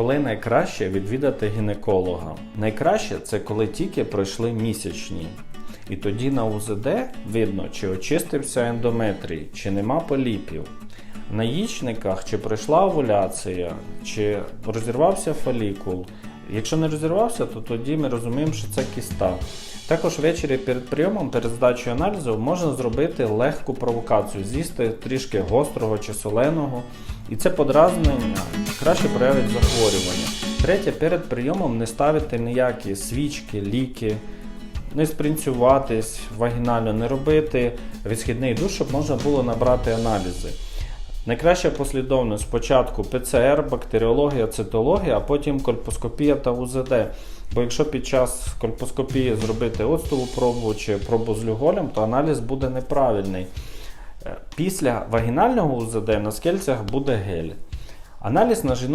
Коли найкраще відвідати гінеколога? Найкраще це коли тільки пройшли місячні. І тоді на УЗД видно, чи очистився ендометрій, чи нема поліпів. На яєчниках чи пройшла овуляція, чи розірвався фолікул. Якщо не розірвався, то тоді ми розуміємо, що це кіста. Також ввечері перед прийомом, перед здачею аналізу, можна зробити легку провокацію, з'їсти трішки гострого чи соленого. І це подразнення краще проявить захворювання. Третє, перед прийомом не ставити ніякі свічки, ліки, не спринцюватись вагінально, не робити відсхідний душ, щоб можна було набрати аналізи. Найкраща послідовність спочатку ПЦР, бактеріологія, цитологія, а потім кольпоскопія та УЗД. Бо якщо під час кольпоскопії зробити оцтову пробу чи пробу з люголем, то аналіз буде неправильний. Е, Після вагінального УЗД на скельцях буде гель. Аналіз на жінок